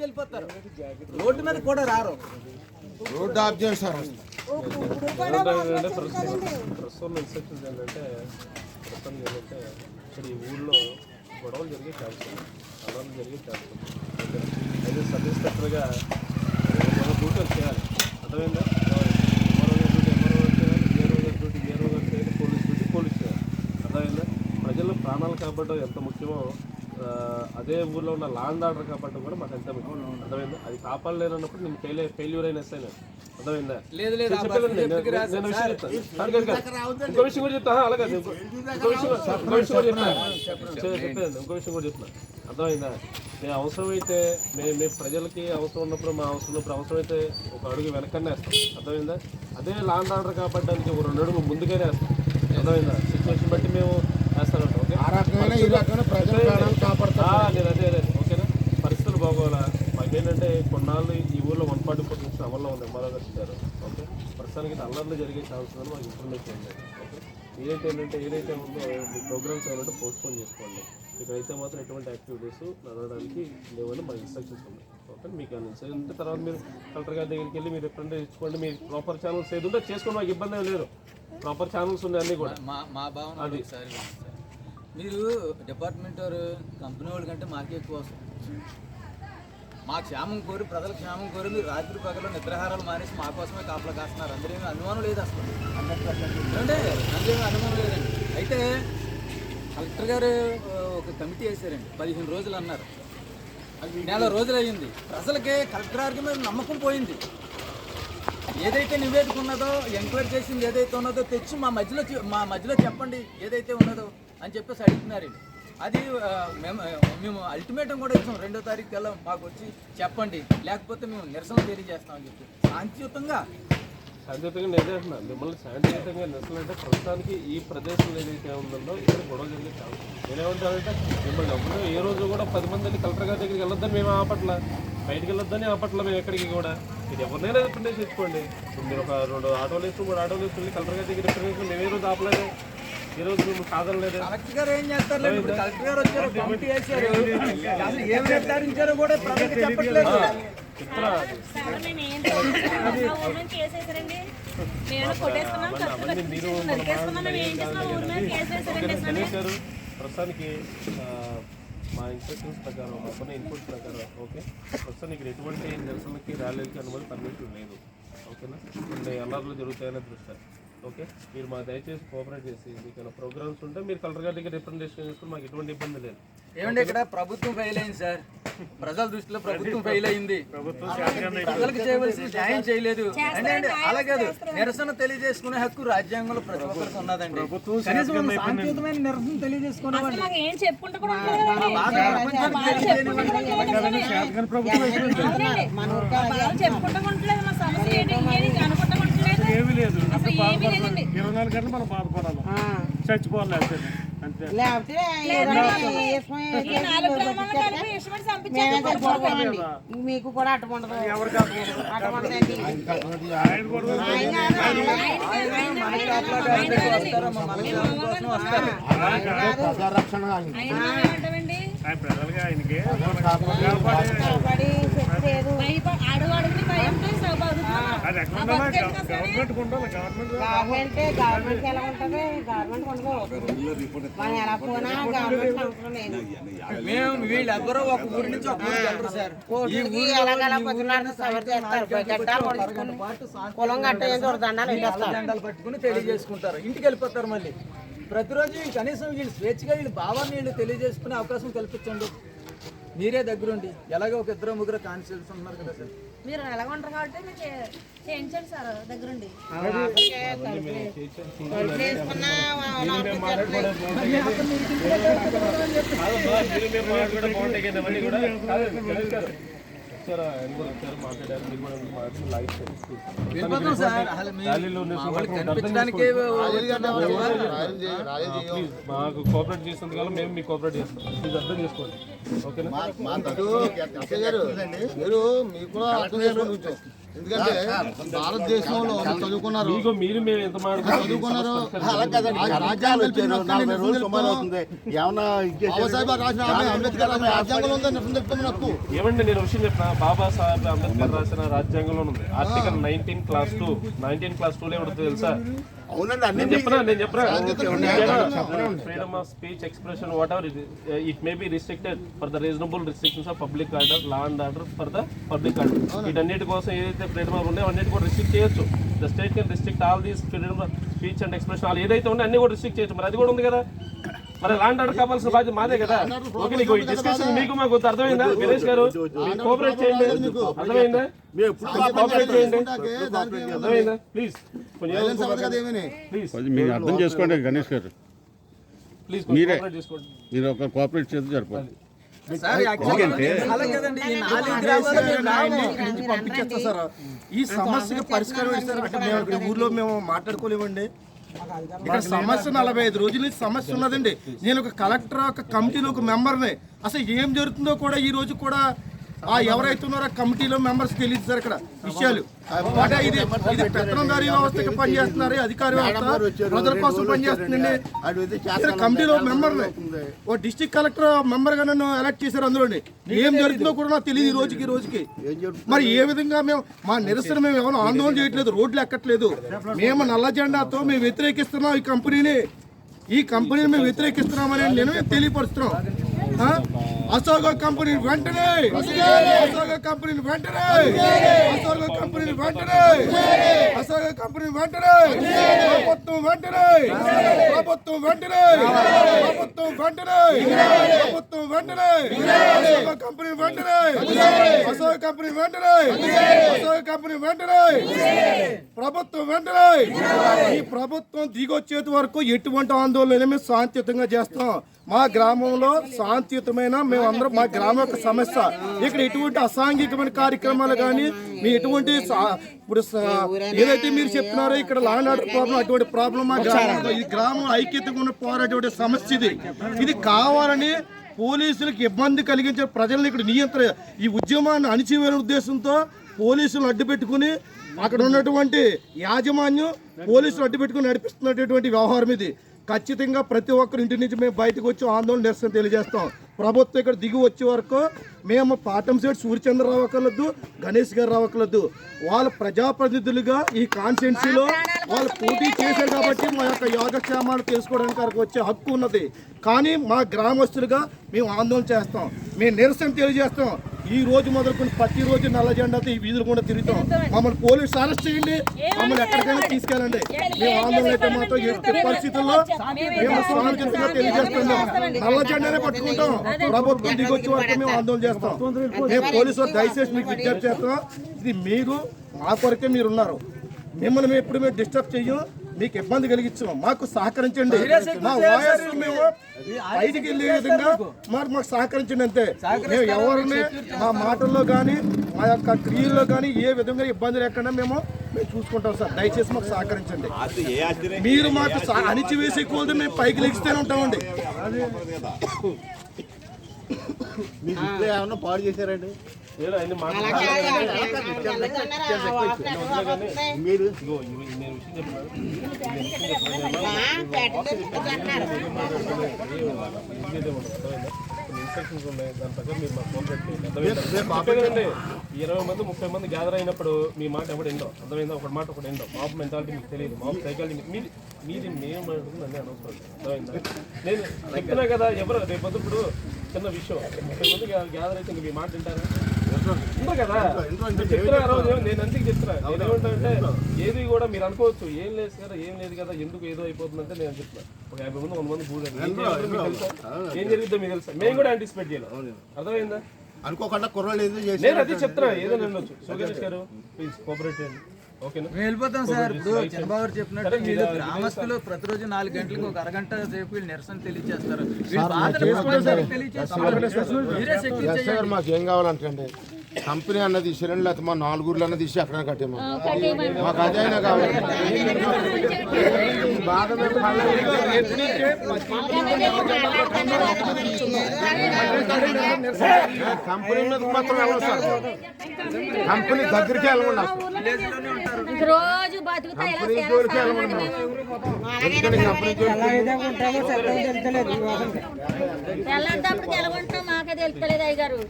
వెళ్ళిపోతారు రోడ్డు మీద కూడా రారు రోడ్డు ఆఫ్ చేస్తారు ఏంటంటే ప్రస్తుతం ఇన్స్ట్రక్షన్స్ ఏంటంటే ప్రస్తుతం ఏంటంటే ఇక్కడ ఈ ఊళ్ళో గొడవలు జరిగే ఛాన్స్ అలవాట్లు జరిగే ఛాన్స్ అయితే సబ్ ఇన్స్పెక్టర్గా మన డ్యూటీ చేయాలి అర్థమైందా ఎంఆర్ఓ గారి డ్యూటీ ఎంఆర్ఓ గారు చేయాలి ఏరో గారి డ్యూటీ ఏరో గారు చేయాలి పోలీస్ డ్యూటీ పోలీస్ చేయాలి అర్థమైందా ప్రజల ప్రాణాలు కాపాడడం ఎంత ముఖ్యమో అదే ఊర్లో ఉన్న లాండ్ ఆర్డర్ కాపాడడం కూడా మాకు ఎంత అర్థమైందా? అది కాపాడలేనప్పుడు నేను ఫెయిల్ ఫెయిల్యూర్ అయిన ఎస్ఐ అర్థమైందా? లేదు లేదు నేను- విషయం సార్. చెప్తాను. ఇంకో విషయం కూడా చెప్తా అలాగే ఇంకో విషయం ఇంకో విషయం కూడా చెప్తాను. చెప్పండి ఇంకో విషయం కూడా చెప్తున్నా అర్థమైందా? మేము అవసరమైతే మేము మేము ప్రజలకి అవసరం ఉన్నప్పుడు మా అవసరం ఉన్నప్పుడు అవసరమైతే ఒక అడుగు వెనకనే వేస్తాం అర్థమైందా? అదే లాండ్ ఆర్డర్ కాపాడడానికి ఒక రెండు అడుగులు ముందుగానే వేస్తాం అర్థమైందా? సిచ్యువేషన్ బట్టి మేము వేస్తానంట ఓకే ఆ రకమైన ఈ రకమైన ప్రజల ప్రాణాలు కాపాడతారు ఆ, నేను అదే అదే ఓకేనా పరిస్థితులు బాగోవాలా మాకేంటంటే కొన్నాళ్ళు ఈ ఊర్లో వన్ ఫార్టీ ఫోర్ నుంచి అమల్లో ఉంది ఎంఆర్ఓ గారు ఇచ్చారు ఓకే ప్రస్తుతానికి అల్లర్లు జరిగే ఛాన్స్ ఉందని మాకు ఇన్ఫర్మేషన్ ఉంది. ఓకే ఏదైతే ఏంటంటే ఏదైతే ఉందో మీ ప్రోగ్రామ్స్ ఏమంటే పోస్ట్పోన్ చేసుకోండి. ఇక్కడైతే మాత్రం ఎటువంటి యాక్టివిటీస్ నడవడానికి లేవని మా ఇన్స్ట్రక్షన్స్ ఉన్నాయి. ఓకే మీకు అనిపించింది ఉంటే తర్వాత మీరు కలెక్టర్ గారి దగ్గరికి వెళ్ళి మీరు రిప్రజెంట్ ఇచ్చుకోండి. మీ ప్రాపర్ ఛానల్స్ ఏది ఉంటే చేసుకోండి మాకు ఇబ్బంది లేదు. ప్రాపర్ ఛానల్స్ ఉన్నాయి అన్నీ కూడా. మా మా భావన వినండి సార్. మీరు డిపార్ట్మెంట్ వారు కంపెనీ వాళ్ళ కంటే మాకే ఎక్కువ మా క్షేమం కోరి ప్రజల క్షేమం కోరి మీరు రాత్రి పగలు నిద్రాహారాలు మానేసి మా కోసమే కాపలా కాస్తున్నారు. అందరూ అనుమానం లేదు అసలు. అంటే అందుకేమీ అనుమానం లేదండి. అయితే కలెక్టర్ గారు ఒక కమిటీ వేశారండి. పదిహేను రోజులు అన్నారు. నెల రోజులు అయ్యింది. ప్రజలకి కలెక్టర్ గారికి మీద నమ్మకం పోయింది. ఏదైతే నివేదిక ఉన్నదో ఎంక్వైరీ చేసింది ఏదైతే ఉన్నదో తెచ్చి మా మధ్యలో మా మధ్యలో చెప్పండి ఏదైతే ఉన్నదో అని చెప్పేసి అడుగుతున్నారండి. అది మేము మేము అల్టిమేటం కూడా ఇచ్చాం. రెండో తారీఖు కల్లా మాకు వచ్చి చెప్పండి. లేకపోతే మేము నిరసన తెలియజేస్తామని చెప్పి. శాంతియుతంగా. శాంతియుతంగా నిర్దేశం మిమ్మల్ని శాంతియుతంగా నిలబడంటే ప్రస్తుతానికి ఈ ప్రదేశంలో ఏదైతే ఉందో ఇక్కడ గొడవ జరిగే ఛాన్స్ నేనేమంటానంటే మిమ్మల్ని ఎవరు ఏ రోజు కూడా పది మంది కలెక్టర్ గారి దగ్గరికి వెళ్ళొద్దని మేము ఆపట్ల. బయటికి వెళ్ళొద్దని ఆపట్ల మేము ఎక్కడికి కూడా. మీరు ఎవరినైనా రిప్రజెంట్ తెచ్చుకోండి మీరు ఒక రెండు ఆటోలు వేసుకుని మూడు ఆటోలు వేసుకుని కలెక్టర్ గారి దగ్గర రిప్రజెంట్ మేము ఏ రోజు ఆపలేదు. ఈ రోజు మేము కాదనలేదు కలెక్టర్ గారు ఏం చేస్తారు ఇప్పుడు కలెక్టర్ గారు వచ్చారు కమిటీ వేశారు. అసలు ఏం నిర్ధారించారో కూడా ప్రజలకు చెప్పట్లేదు. చెప్తున్నా సార్ మేము ఏం చేస్తున్నాం? మా ఊరి మీద కేసు వేసారండి మేము కొట్టేస్తున్నాం ఖర్చు పెట్టుకుని నరికేస్తున్నాం మేము ఏం చేస్తున్నాం? ఊరి మీద కేసు వేసారండి అసలు గణేష్ గారు ప్రస్తుతానికి మా ఇన్స్ట్రక్షన్స్ ప్రకారం మా కొన్ని ఇన్పుట్స్ ప్రకారం ఓకే? ప్రస్తుతానికి ఇక్కడ ఎటువంటి నిరసనకి ర్యాలీలకి అనుమతి పర్మిషన్ లేదు. ఓకేనా? కొన్ని అల్లర్లు జరుగుతాయనే దృష్ట్యా ఓకే? మీరు మా దయచేసి కోఆపరేట్ చేసి మీకు ఏమైనా ప్రోగ్రామ్స్ ఉంటే మీరు కలెక్టర్ గారి దగ్గర రిప్రజెంటేషన్ చేసుకుని మాకు ఎటువంటి ఇబ్బంది లేదు. ఏమండి ఇక్కడ ప్రభుత్వం ఫెయిల్ అయింది సార్. ప్రజల దృష్టిలో ప్రభుత్వం ఫెయిల్ అయింది. ప్రజలకు చేయవలసిన న్యాయం చేయలేదు. అంటే అలా కాదు. నిరసన తెలియజేసుకునే హక్కు రాజ్యాంగంలో ప్రతి ఒక్కరికి ఉన్నదండి. కనీసం మనం శాంతియుతమైన నిరసన తెలియజేసుకునే ఏమీ లేదు అసలు ఇరవై నాలుగు గంటలు మనం బాధపడాలి చచ్చిపోవాలి అంతే లేకపోతే మీకు కూడా ఆయన ప్రజలుగా ఆయనకి పడి చెప్పలేదు భయప- ఆడవాడిని భయంతో స- బతుకుతున్నాం. అది ఎక్కడ ఆ ఉండాలి బతికేది కదా సరే. గవర్నమెంట్ గవర్నమెంట్ ఎలా ఉంటుంది? గవర్నమెంట్ ఉండదు మనం ఎలా పోయినా గవర్నమెంట్ అవసరం లేదు. మేము వీళ్ళెవ్వరూ ఒక ఊరి నుంచి ఒక ఊరికి వెళ్ళరు సార్. ఈ ఊరికి ఎలాగలా పొద్దున్నారు సవర్ చేస్తారు? గడ్డాలు పొడుచుకుని పొలం గట్ట ఏం దండాలు జెండాలు పట్టుకుని తెలియజేసుకుంటారు. ఇంటికి వెళ్ళిపోతారు మళ్ళీ. ప్రతిరోజు కనీసం వీళ్ళు స్వేచ్ఛగా వీళ్ళు భావాన్ని వీళ్ళు తెలియజేసుకునే అవకాశం కల్పించండి. మీరే దగ్గరుండి. ఎలాగో ఒక ఇద్దరు ముగ్గురు కాన్స్టిట్యూన్స్ ఉన్నారు కదా సార్. మీరు ఎలా ఉంటారు కాబట్టి మీరు చే- చేయించండి సార్ దగ్గరుండి. వేసుకున్నా వచ్చారా ఆయన కూడా వచ్చారు మాట్లాడారు. మీరు కూడా మాట్లాడి లైవ్ ప్లీజ్ మాకు కోఆపరేట్ చేసినందుకు మేము మీకు కోఆపరేట్ చేస్తాం. ప్లీజ్ అర్థం చేసుకోండి. ఓకేనా? మీరు మీకు కూడా అర్థం చేసుకోండి. కొంచెం. ఎందుకంటే భారతదేశంలో చదువుకున్నారు. మీరు మేము ఎంత చదువుకున్నారు? బాబాసాహెబ్ ఏమండి నేను విషయం చెప్పిన బాబాసాహెబ్ అంబేద్కర్ రాసిన రాజ్యాంగంలో ఉంది. Article nineteen clause two nineteen clause two లో ఏమిటో తెలుసా? అవునండి అన్ని నేను చెప్పనా నేను చెప్పనా. Freedom of speech expression whatever it may be restricted for the reasonable restrictions of public order law and order for the public order వీటన్నిటి కోసం ఏదైతే ఫ్రీడమ్ ఆఫ్ ఉన్నాయో అన్నిటి కూడా రిస్ట్రిక్ట్ చేయొచ్చు. The state can restrict all these freedom of speech and expression all ఏదైతే ఉన్నాయో అన్ని కూడా రిస్ట్రిక్ట్ చేయొచ్చు. మరి అది కూడా ఉంది కదా. మరి లా అండ్ ఆర్డర్ కావాల్సిన బాధ్యత మాదే కదా? ఓకే నీకు ఈ డిస్కషన్ మీకు మాకు అర్థమైందా? వీరేష్ గారు కోఆపరేట్ చేయండి. అర్థమైందా? కోఆపరేట్ చేయండి. ప్లీజ్ ప్లీజ్ మీరు అర్థం చేసుకోండి గణేష్ గారు. ప్లీజ్ మీరే. కోఆపరేట్ చేసుకోండి. మీరు ఒక కోఆపరేట్ చేస్తే సరిపోతుంది సార్ యాక్చువల్లీ అలా కదండి ఈ సమస్యకి పరిష్కారం ఇస్తారు అంటే మేము ఇక్కడ ఊర్లో మేము మాట్లాడుకోలేమండి. ఇక్కడ సమస్య నలభై ఐదు రోజుల నుంచి సమస్య ఉన్నదండి. నేను ఒక కలెక్టర్ ఒక కమిటీలో ఒక మెంబర్ని. అసలు ఏం జరుగుతుందో కూడా ఈ రోజు కూడా ఆ ఎవరైతే ఉన్నారో కమిటీలో మెంబర్స్ తెలియదు సార్ ఇక్కడ విషయాలు. అంటే ఇది ఇది పెత్తనందారీ వ్యవస్థకి పనిచేస్తున్నారు అధికార వ్యవస్థ ప్రజల కోసం పనిచేస్తుందండి నేను కమిటీలో మెంబర్ ఓ డిస్ట్రిక్ట్ కలెక్టర్ మెంబర్గా నన్ను ఎలక్ట్ చేశారు అందులోని. ఏం జరుగుతుందో కూడా నాకు తెలియదు ఈ రోజుకి రోజుకి. మరి ఏ విధంగా మేము మా నిరసన మేము ఎవరు ఆందోళన చేయట్లేదు రోడ్లు ఎక్కట్లేదు. మేము నల్ల జెండాతో మేము వ్యతిరేకిస్తున్నాం ఈ కంపెనీని ఈ కంపెనీని మేము వ్యతిరేకిస్తున్నామని నేను తెలియపరుస్తున్నాం? అశోక కంపెనీ వెంటనే! అశోక కంపెనీ వెంటనే! అశోక కంపెనీ వెంటనే! అశోక కంపెనీ వెంటనే! ప్రభుత్వం వెంటనే! ప్రభుత్వం వెంటనే! ప్రభుత్వం వెంటనే! ప్రభుత్వం వెంటనే! అశోక కంపెనీ వెంటనే! అశోక కంపెనీ వెంటనే! అశోక కంపెనీ వెంటనే! ప్రభుత్వం వెంటనే! ఈ ప్రభుత్వం దిగొచ్చేది వరకు ఎటువంటి ఆందోళన మేము శాంతియుతంగా చేస్తాం. మా గ్రామంలో శాంతియుతమైన మేమందరం మా గ్రామం యొక్క సమస్య. ఇక్కడ ఎటువంటి అసాంఘికమైన కార్యక్రమాలు కానీ మీ ఎటువంటి ఇప్పుడు ఏదైతే మీరు చెప్తున్నారో ఇక్కడ లాండ్ ఆర్డర్ ప్రాబ్లం అటువంటి ప్రాబ్లం మా గ్రామంలో ఈ గ్రామం ఐక్యతగా ఉన్న పోరాటటువంటి సమస్య ఇది. ఇది కావాలని పోలీసులకు ఇబ్బంది కలిగించే ప్రజల్ని ఇక్కడ నియంత్ర ఈ ఉద్యమాన్ని అణిచివేయ ఉద్దేశంతో పోలీసులు అడ్డు పెట్టుకుని అక్కడ ఉన్నటువంటి యాజమాన్యం పోలీసులు అడ్డు పెట్టుకుని నడిపిస్తున్నటువంటి వ్యవహారం ఇది. ఖచ్చితంగా ప్రతి ఒక్కరి ఇంటి నుంచి మేము బయటకు వచ్చి ఆందోళన నిరసన తెలియజేస్తాం. ప్రభుత్వం ఇక్కడ దిగి వచ్చే వరకు మేము పాటంశెట్టి సూర్యచంద్రరావు ఒకలద్దు గణేష్ గారు రావకలద్దు వాళ్ళ ప్రజాప్రతినిధులుగా ఈ కాన్స్టిట్యున్సీలో వాళ్ళు పోటీ చేశారు కాబట్టి మా యొక్క యోగక్షేమాలు తెలుసుకోవడానికి వచ్చే హక్కు ఉన్నది. కానీ మా గ్రామస్తులుగా మేము ఆందోళన చేస్తాం. మేము నిరసన తెలియజేస్తాం. ఈ రోజు మొదలుకొని ప్రతి రోజు నల్ల జెండాతో ఈ వీధులు కూడా తిరుగుతాం. మమ్మల్ని పోలీసు అరెస్ట్ చేయండి. మమ్మల్ని ఎక్కడికైనా తీసుకెళ్ళండి. మేము ఆందోళన అయితే మాత్రం ఎట్టి పరిస్థితుల్లో మేము తెలియజేస్తున్నాం. నల్ల జెండానే పట్టుకుంటాం. ప్రభుత్వం దిగొచ్చే వరకు మేము ఆందోళన చేస్తాం. మేము పోలీసు వారు దయచేసి మీకు విజ్ఞప్తి చేస్తాం. ఇది మీరు మా కొరకే మీరు ఉన్నారు. మిమ్మల్ని మేము ఎప్పుడు మేము డిస్టర్బ్ చెయ్యం మీకు ఇబ్బంది కలిగించాం మాకు సహకరించండి. మా వాయస్ మేము బయటికి వెళ్ళే విధంగా మరి మాకు సహకరించండి అంతే. మేము ఎవరిని మా మాటల్లో కానీ మా యొక్క క్రియల్లో కానీ ఏ విధంగా ఇబ్బంది లేకుండా మేము మేము చూసుకుంటాం సార్. దయచేసి మాకు సహకరించండి. మీరు మాకు అణిచివేసే కొలది మేము పైకి లెగిస్తూనే ఉంటామండి. మీ ఇంట్లో ఏమన్నా పాడు చేశారండి? మీరు. ఇన్స్ట్రక్షన్స్ ఉన్నాయి దాని ప్రకారం మీరు మాకు కదండి ఈ ఇరవై మంది ముప్పై మంది గ్యాదర్ అయినప్పుడు మీ మాట ఎవడు ఎండో అర్థమైందా? ఒక మాట ఒకటి ఎండో మాప్ మెంటాలిటీ మీకు తెలియదు. మాప్ సైకాలజీ మీకు మీది మీది మేము అడుగుతుంది అన్నీ అనవసరం. అర్థమైందా? నేను చెప్తున్నా కదా ఎవరు? రేపు ఇప్పుడు చిన్న విషయం. ముప్పై మంది గ్యాదర్ అయితే మీ మాట వింటారా? ఉండరు కదా. మీరు చెప్తున్నా ఆ రోజు నేను అందుకే చెప్తున్నా నేను ఏమంటానంటే ఏది కూడా మీరు అనుకోవచ్చు. ఏం లేదు కదా ఏం లేదు కదా ఎందుకు ఏదో అయిపోతుందంటే నేను చెప్తున్నా ఒక యాభై మంది వంద మంది కూడాలి ఏం జరుగుతుందో మీకు తెలుసా? మేము కూడా యాంటిసిపేట్ చేయాలి. అర్థమైందా? అనుకోకుండా కుర్రోళ్ళు ఏదో నేను అది చెప్తున్నా ఏదో ఉండొచ్చు సుగణేష్ గారు ప్లీజ్ కోఆపరేట్ చేయండి. వెళ్ళిపోతాం సార్. ఇప్పుడు చంద్రబాబు గారు చెప్పినట్టు వీళ్ళు గ్రామస్తులు ప్రతిరోజు నాలుగు గంటలకు ఒక అరగంట సేపు వీళ్ళు నిరసన తెలియజేస్తారు. మీరే శక్తి మాకు ఏం కావాలంటే కంపెనీ అన్నది తీసారండి లేకపోతే మా నాలుగురులు అన్నది తీసి అక్కడ కట్టేమా మాకు అదే అయినా కావాలి. కంపెనీ మీద మాత్రం సార్. కంపెనీ దగ్గరికి కంపెనీ జోలికి కంపెనీ జోలికి తెలగొంటాం మాకే తెలుస్తలేదు అయ్యగారు.